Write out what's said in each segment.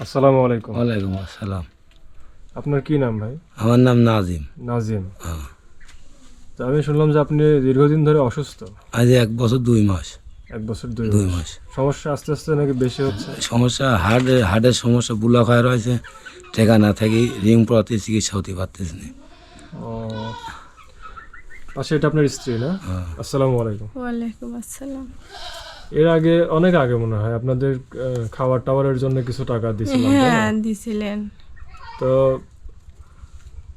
আসসালামু আলাইকুম। ওয়ালাইকুম আসসালাম। আপনার কি নাম ভাই? আমার নাম নাজিম। নাজিম। হ্যাঁ। তো আমি শুনলাম যে আপনি দীর্ঘদিন ধরে অসুস্থ। আজ এক বছর দুই মাস। এক বছর দুই দুই মাস। মাস। সমস্যা আস্তে আস্তে নাকি বেশি হচ্ছে? সমস্যা হার্টের হার্টের সমস্যা বুলক হয়ে রয়েছে। টেকা না থাকি রিং পড়াতে চিকিৎসা হতে পারতেছে না। ও, পাশে এটা আপনার স্ত্রী না? হ্যাঁ। আসসালামু আলাইকুম। ওয়ালাইকুম আসসালাম। এর আগে অনেক আগে মনে হয় আপনাদের খাবার টাওয়ারের জন্য কিছু টাকা দিয়েছিলাম তাই না? হ্যাঁ দিছিলেন। তো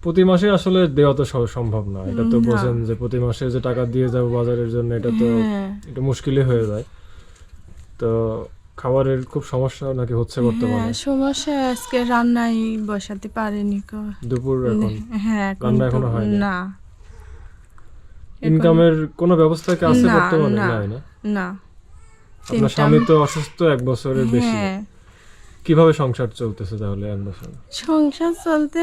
প্রতি মাসে আসলে দেওয়া তো সম্ভব না। এটা তো না। বোঝেন যে প্রতি মাসে যে টাকা দিয়ে যাব বাজারের জন্য এটা তো হ্যাঁ। এটা মুশকিলই হয়ে যায়। তো খাবারের খুব সমস্যা নাকি হচ্ছে বর্তমানে? হ্যাঁ সমস্যা আজকে রান্নাই বসাতে পারেনি কো। দুপুর এখন? হ্যাঁ রান্না এখনও হয়নি? না। ইনকামের কোনো ব্যবস্থা কি আছে বর্তমানে? না? না। আপনার স্বামী তো অসুস্থ এক বছরের বেশি। হ্যাঁ। কীভাবে সংসার চলতেছে তাহলে এক বছর? সংসার চলতে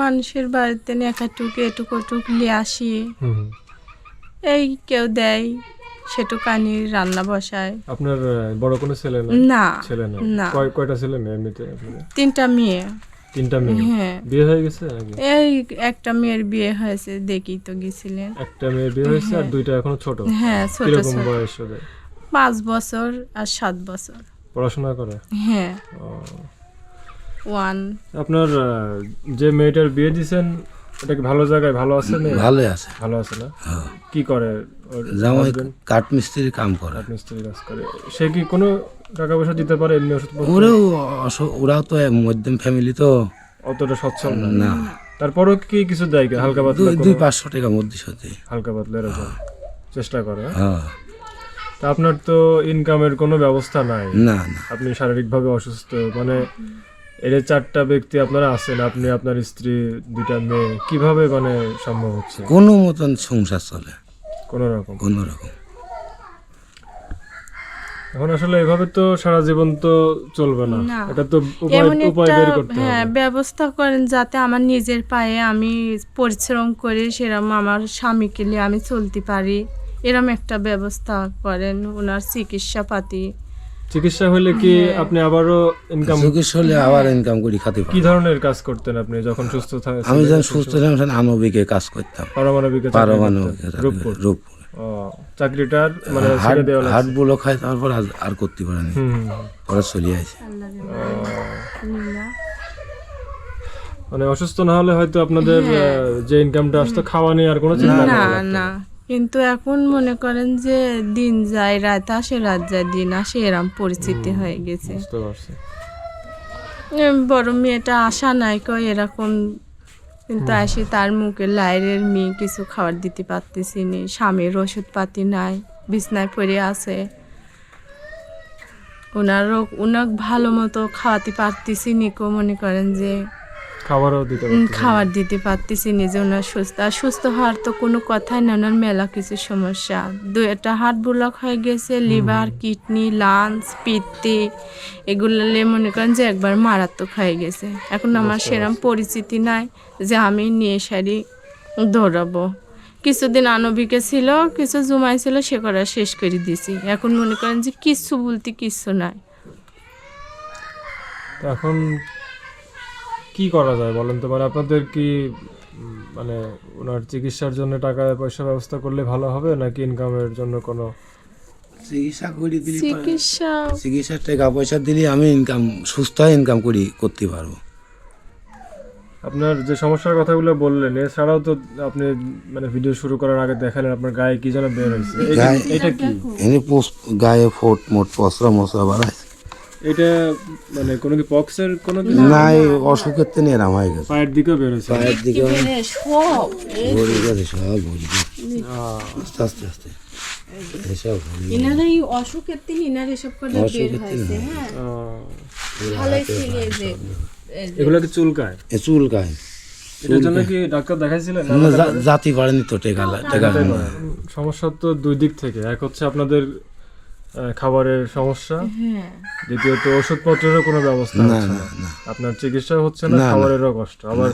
মানুষের বাড়িতে একাটুকু এটুকু টুক নিয়ে আসি। এই কেউ দেয় সেটুকানি রান্না বসায়। আপনার বড় কোনো ছেলে না? না ছেলে না? না। কয় কয়টা ছেলে মেয়ে এমনিতে তিনটা মেয়ে। তিনটা মেয়ে? হ্যাঁ। বিয়ে হয়ে গেছে এই একটা মেয়ের বিয়ে হয়েছে দেখি তো গেছিলেন। একটা মেয়ে বিয়ে হয়েছে আর দুইটা এখনও ছোট? হ্যাঁ ছোট ছোট। বয়স ওদের? পাঁচ বছর আর সাত বছর। পড়াশোনা করে? হ্যাঁ। ওয়ান। আপনার যে মেয়েটার বিয়ে দিছেন এটা কি ভালো জায়গায় ভালো আছে মেয়ে ভালোই আছে। ভালো আছে না? হ্যাঁ। কি করে ওর জামাই? কাঠ মিস্ত্রির কাম করে। আপনি স্ত্রী কাজ করে। সে কি কোনো টাকা পয়সা দিতে পারে এমনি ওষুধ ওরাও ওরাও তো মধ্যম ফ্যামিলি তো। অতটা সচ্ছল না? না। তারপরও কি কিছু দেয় হালকা পাতলা দুই দুই পাঁচশো টাকা মধ্যে সাথে হালকা পাতলা এরকম। চেষ্টা করে হ্যাঁ? তা আপনার তো ইনকামের কোনো ব্যবস্থা নাই। না না। আপনি শারীরিকভাবে অসুস্থ মানে এর চারটা ব্যক্তি আপনারা আছেন আপনি আপনার স্ত্রী দুইটা মেয়ে কীভাবে মানে সম্ভব হচ্ছে? কোনো মতন সংসার চলে। কোনো রকম। কোনো রকম। এখন আসলে এভাবে তো সারা জীবন তো চলবে না। না। এটা তো উপায় উপায় বের করতে হ্যাঁ ব্যবস্থা করেন যাতে আমার নিজের পায়ে আমি পরিশ্রম করে সেরকম আমার স্বামীকে নিয়ে আমি চলতে পারি। এরম একটা ব্যবস্থা করেন ওনার চিকিৎসা পাতি চিকিৎসা হলে কি হ্যাঁ। আপনি আবারও ইনকাম চিকিৎসা হলে আবার ইনকাম করি খাতে কি ধরনের কাজ করতেন আপনি যখন সুস্থ থাকেন আমি যখন সুস্থ ছিলাম তখন আনবিকে কাজ করতাম। পারমাণবিক পারমাণবিক রূপপুর। রূপপুর। চাকরিটার মানে হাট ছেড়ে দেওয়া লাগছে। হাট বুলো খাই তারপর আর- করতে পারেনি। পরে চলে আসে। মানে অসুস্থ না হলে হয়তো আপনাদের যে ইনকামটা আসতো খাওয়া নিয়ে আর কোনো চিন্তা হ্যাঁ। না না। না। কিন্তু এখন মনে করেন যে দিন যায় রাত আসে রাত যায় দিন আসে এরম পরিস্থিতি হয়ে গেছে। বুঝতে পারছি। বড় মেয়েটা আশা নাই কয় এরকম কিন্তু আসে তার মুখে লাইরের মেয়ে কিছু খাবার দিতে পারতেছি নি স্বামীর ওষুধ পাতি নাই বিছনায় পড়ে আছে। ওনারও ওনার ভালো মতো খাওয়াতে পারতেছি নি কো মনে করেন যে খাবারও দিতে। খাবার দিতে পারতেছি নিজে ওনার সুস্থ। আর সুস্থ হওয়ার তো কোনো কথাই না ওনার মেলা কিছু সমস্যা। দু একটা হার্ট ব্লক হয়ে গেছে লিভার কিডনি লাংস পিত্তি এগুলো নিয়ে মনে করেন যে একবার মারাত্মক হয়ে গেছে। এখন আমার সেরম পরিচিতি নাই যে আমি নিয়ে সারি দৌড়াবো। কিছুদিন আনবিকে ছিল কিছু জুমাই ছিল সে করা শেষ করে দিছি এখন মনে করেন যে কিচ্ছু বলতে কিচ্ছু নাই। এখন কি করা যায় বলেন তো? মানে আপনাদের কি মানে ওনার চিকিৎসার জন্য টাকা পয়সা ব্যবস্থা করলে ভালো হবে নাকি ইনকামের জন্য কোনো? চিকিৎসা করি দিলি চিকিৎসা চিকিৎসার টাকা পয়সা দিলে আমি ইনকাম সুস্থ হয়ে ইনকাম করি করতে পারব। আপনার যে সমস্যার কথাগুলো বললেন এছাড়াও তো আপনি মানে ভিডিও শুরু করার আগে দেখালেন আপনার গায়ে কি যেন বের হয়েছে। এটা- কি? গায়ে ফোট মোট পসরা মশরা বাড়ায়। এটা মানে কোনো কি পক্সের কোনো কিছু না এই অসুখের তেনে এরাম হয়ে গেছে। পায়ের দিকেও বের হয়েছে পায়ের দিকে সব ভরে গেছে সব ভরে আস্তে আস্তে আস্তে। এসব ইনারা এই অসুখের দিন ইনার এসব করে বের হয়েছে হ্যাঁ। ভালোই ছিল যে এগুলো কি চুলকায়? এ চুল গায়ে এটার জন্য কি ডাক্তার দেখাইছিলেন? জাতি পারেনি তো টেকা সমস্যা তো দুই দিক থেকে। এক হচ্ছে আপনাদের খাবারের সমস্যা। হ্যাঁ। দ্বিতীয়ত ওষুধপত্রেরও কোনো ব্যবস্থা না হচ্ছে আপনার চিকিৎসা হচ্ছে না। খাবারেরও কষ্ট। আবার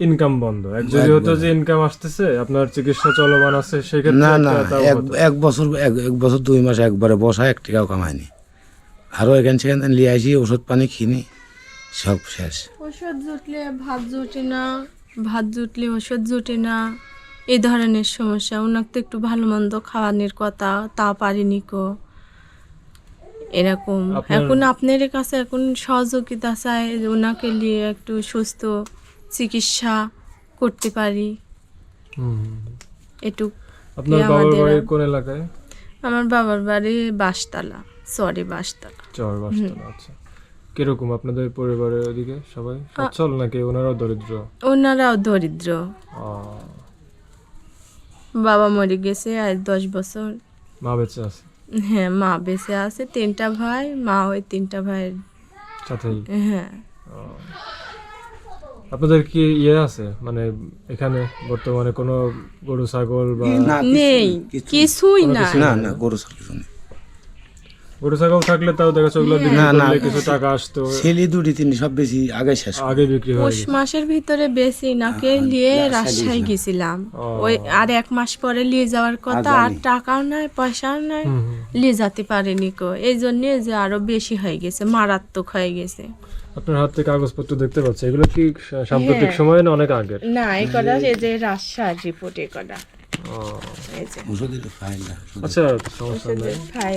ইনকাম বন্ধ। এক যদি হতো যে ইনকাম আসতেছে আপনার চিকিৎসা চলমান আছে সেক্ষেত্রে না না এক এক বছর এক এক বছর দুই মাস একবারে বসা এক টাকাও কামায়নি। আরও এখান সেখান নিয়ে আসি ওষুধ পানি কিনি সব শেষ। ওষুধ জুটলে ভাত জুটে না ভাত জুটলে ওষুধ জুটে না। এই ধরনের সমস্যা। ওনাকে তো একটু ভালো মন্দ খাওয়ানোর কথা তা পারিনি কো। এরকম। এখন আপনার কাছে এখন সহযোগিতা চাই ওনাকে নিয়ে একটু সুস্থ চিকিৎসা করতে পারি। একটু আপনার বাবার বাড়ি কোন এলাকায়? আমার বাবার বাড়ি বাসতলা সরি বাসতলা। চর বাসতলা আচ্ছা। কীরকম আপনাদের পরিবারের ওদিকে সবাই? সচ্ছল নাকি ওনারাও দরিদ্র? ওনারাও দরিদ্র। বাবা মরে গেছে আর দশ বছর। মা বেঁচে আছে? হ্যাঁ মা বেঁচে আছে তিনটা ভাই মা ওই তিনটা ভাইয়ের সাথেই? হ্যাঁ। আপনাদের কি ইয়ে আছে? মানে এখানে বর্তমানে কোনো গরু ছাগল বা নেই কিছুই না না গরু ছাগল কিছু নেই। গরু ছাগল থাকলে তাও দেখা যাচ্ছে ওগুলো না, না। কিছু টাকা আসতো। ছেলে দুটি তিনটি সব বেশি আগে শেষ আগে বিক্রি হয়ে। পৌষ মাসের ভিতরে বেশি নাকে নিয়ে রাজশাহী গেছিলাম ওই আর এক মাস পরে নিয়ে যাওয়ার কথা আর টাকাও নাই পয়সাও নাই। নিয়ে যেতে পারেনি কো। এই জন্য যে আরও বেশি হয়ে গেছে মারাত্মক হয়ে গেছে। আপনার হাত থেকে কাগজপত্র দেখতে পাচ্ছি এগুলো কি সাম্প্রতিক হ্যাঁ। সময়ে না অনেক আগের? না এই কটা এই যে রাজশাহী রিপোর্ট এই কটা। ও, এই যে ফাইল আচ্ছা সমস্যা নেই।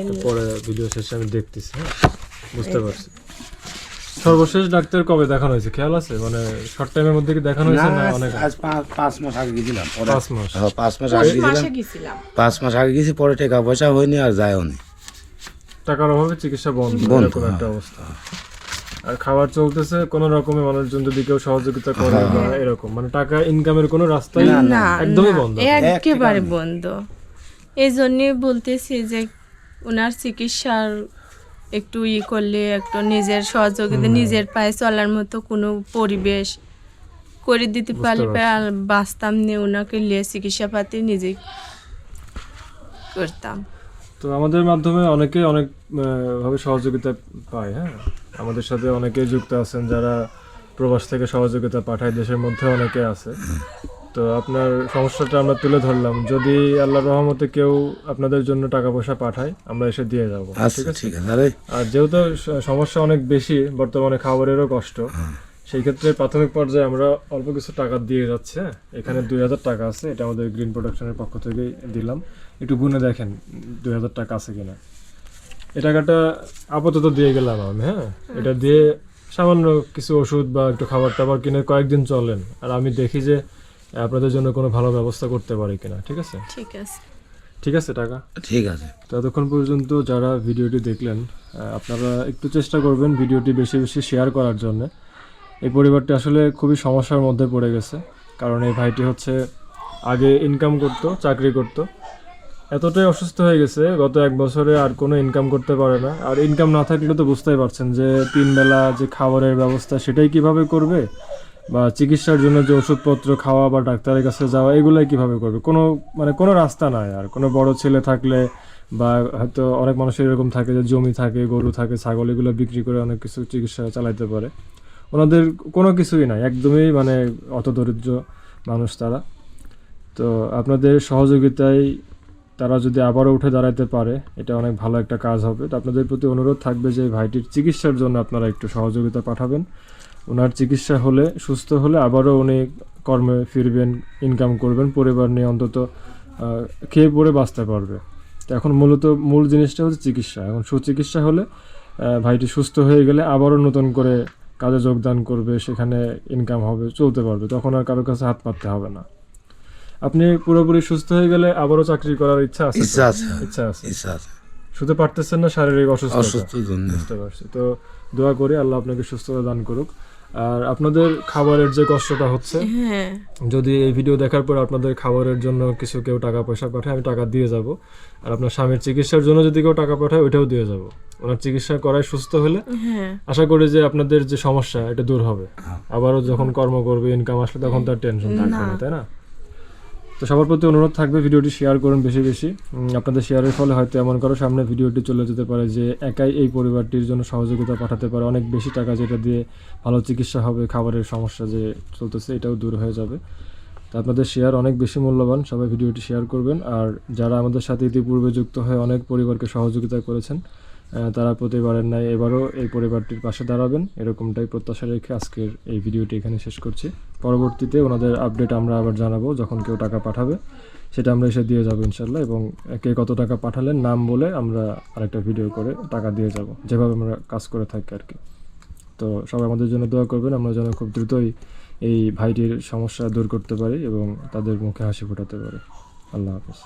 তো পরে ভিডিও শেষে আমি দেখতেছি হ্যাঁ? বুঝতে পারছি। সর্বশেষ ডাক্তার কবে দেখানো হয়েছে? খেয়াল আছে? মানে শর্ট টাইমের মধ্যে কি দেখানো হয়েছে না অনেক? আজ পাঁচ পাঁচ মাস আগে পরে পাঁচ মাস। হ্যাঁ, পাঁচ মাস আগে পৌষ গেছিলাম। পাঁচ মাস আগে গেছি পরে টাকা পয়সা হয়নি আর যায়ও নি। টাকার অভাবে চিকিৎসা বন্ধ। বন্ধ, এরকম একটা হ্যাঁ। অবস্থা। আর খাবার চলতেছে কোন রকমের মানুষজন যদি কেউ সহযোগিতা করে বা এরকম। মানে টাকা ইনকামের কোনো রাস্তাই না একদমই বন্ধ। একেবারে বন্ধ। এই জন্যে বলতেছি যে ওনার চিকিৎসার একটু ই করলে একটু নিজের সহযোগিতা নিজের পায়ে চলার মতো কোনো পরিবেশ করে দিতে পারলে আর বাঁচতাম নিয়ে ওনাকে নিয়ে চিকিৎসা পাতি নিজেই করতাম। তো আমাদের মাধ্যমে অনেকে অনেক আহ, ভাবে সহযোগিতা পায় হ্যাঁ? আমাদের সাথে অনেকেই যুক্ত আছেন যারা প্রবাস থেকে সহযোগিতা পাঠায় দেশের মধ্যে অনেকে আছে। তো আপনার সমস্যাটা আমরা তুলে ধরলাম। যদি আল্লাহ রহমতে কেউ আপনাদের জন্য টাকা পয়সা পাঠায় আমরা এসে দিয়ে যাব। আচ্ছা ঠিক আছে আর। যেহেতু সমস্যা অনেক বেশি বর্তমানে খাবারেরও কষ্ট সেই ক্ষেত্রে প্রাথমিক পর্যায়ে আমরা অল্প কিছু টাকা দিয়ে যাচ্ছে হ্যাঁ? এখানে দুই হাজার টাকা আছে এটা আমাদের গ্রিন প্রোডাকশনের পক্ষ থেকেই দিলাম। একটু গুনে দেখেন দুই হাজার টাকা আছে কিনা। এই টাকাটা আপাতত দিয়ে গেলাম আমি হ্যাঁ? এটা দিয়ে সামান্য কিছু ওষুধ বা একটু খাবার টাবার কিনে কয়েকদিন চলেন। আর আমি দেখি যে আপনাদের জন্য কোনো ভালো ব্যবস্থা করতে পারি কিনা ঠিক আছে? ঠিক আছে। ঠিক আছে টাকা? ঠিক আছে। ততক্ষণ পর্যন্ত যারা ভিডিওটি দেখলেন আপনারা একটু চেষ্টা করবেন ভিডিওটি বেশি বেশি শেয়ার করার জন্য। এই পরিবারটি আসলে খুবই সমস্যার মধ্যে পড়ে গেছে। কারণ এই ভাইটি হচ্ছে আগে ইনকাম করতো চাকরি করতো। এতটাই অসুস্থ হয়ে গেছে, গত এক বছরে আর কোনো ইনকাম করতে পারে না। আর ইনকাম না থাকলে তো বুঝতেই পারছেন যে তিন বেলা যে খাবারের ব্যবস্থা, সেটাই কীভাবে করবে? বা চিকিৎসার জন্য যে ওষুধপত্র, খাওয়া বা ডাক্তারের কাছে যাওয়া, এগুলাই কীভাবে করবে? কোনো মানে কোনো রাস্তা নাই আর। কোনো বড় ছেলে থাকলে বা হয়তো অনেক মানুষের এরকম থাকে যে জমি থাকে, গরু থাকে, ছাগল, এগুলো বিক্রি করে অনেক কিছু চিকিৎসা চালাইতে পারে। ওনাদের কোনো কিছুই নাই, একদমই মানে অত দরিদ্র মানুষ তারা। তো আপনাদের সহযোগিতায় তারা যদি আবারও উঠে দাঁড়াতে পারে, এটা অনেক ভালো একটা কাজ হবে। তো আপনাদের প্রতি অনুরোধ থাকবে যে ভাইটির চিকিৎসার জন্য আপনারা একটু সহযোগিতা পাঠাবেন। ওনার চিকিৎসা হলে, সুস্থ হলে আবারও উনি কর্মে ফিরবেন ইনকাম করবেন, পরিবার নিয়ে অন্তত খেয়ে পড়ে বাঁচতে পারবে। তো এখন মূলত মূল জিনিসটা হচ্ছে চিকিৎসা। এখন সুচিকিৎসা হলে ভাইটি সুস্থ হয়ে গেলে আবারও নতুন করে কাজে যোগদান করবে, সেখানে ইনকাম হবে, চলতে পারবে। তখন আর কারোর কাছে হাত পাততে হবে না। আপনি পুরোপুরি সুস্থ হয়ে গেলে আবারও চাকরি করার ইচ্ছা আছে ইচ্ছা আছে। ইচ্ছা আছে। ইচ্ছা আছে। শুতে পারতেছেন না শারীরিক অসুস্থতা? অসুস্থ জন্য। বুঝতে পারছি। তো দোয়া করি আল্লাহ আপনাকে সুস্থতা দান করুক। আর আপনাদের খাবারের যে কষ্টটা হচ্ছে হ্যাঁ। যদি এই ভিডিও দেখার পর আপনাদের খাবারের জন্য কিছু কেউ টাকা পয়সা পাঠায় আমি টাকা দিয়ে যাব। আর আপনার স্বামীর চিকিৎসার জন্য যদি কেউ টাকা পাঠায় ওইটাও দিয়ে যাব। ওনার চিকিৎসা করায় সুস্থ হলে হ্যাঁ। আশা করি যে আপনাদের যে সমস্যা এটা দূর হবে। আবারও যখন কর্ম করবে ইনকাম আসলে তখন তার টেনশন থাকবে না। তাই না? তো সবার প্রতি অনুরোধ থাকবে ভিডিওটি শেয়ার করুন বেশি বেশি। আপনাদের শেয়ারের ফলে হয়তো এমন কারও সামনে ভিডিওটি চলে যেতে পারে যে একাই এই পরিবারটির জন্য সহযোগিতা পাঠাতে পারে। অনেক বেশি টাকা যেটা দিয়ে ভালো চিকিৎসা হবে, খাবারের সমস্যা যে চলতেছে এটাও দূর হয়ে যাবে। তো আপনাদের শেয়ার অনেক বেশি মূল্যবান, সবাই ভিডিওটি শেয়ার করবেন। আর যারা আমাদের সাথে ইতিপূর্বে যুক্ত হয়ে অনেক পরিবারকে সহযোগিতা করেছেন তারা প্রতিবারের নাই এবারও এই পরিবারটির পাশে দাঁড়াবেন। এরকমটাই প্রত্যাশা রেখে আজকের এই ভিডিওটি এখানে শেষ করছি। পরবর্তীতে ওনাদের আপডেট আমরা আবার জানাব যখন কেউ টাকা পাঠাবে। সেটা আমরা এসে দিয়ে যাব ইনশাল্লাহ এবং কে কত টাকা পাঠালেন নাম বলে আমরা আরেকটা ভিডিও করে টাকা দিয়ে যাব, যেভাবে আমরা কাজ করে থাকি আর কি। তো সবাই আমাদের জন্য দোয়া করবেন, আমরা যেন খুব দ্রুতই এই ভাইটির সমস্যা দূর করতে পারি এবং তাদের মুখে হাসি ফোটাতে পারি। আল্লাহ হাফিজ।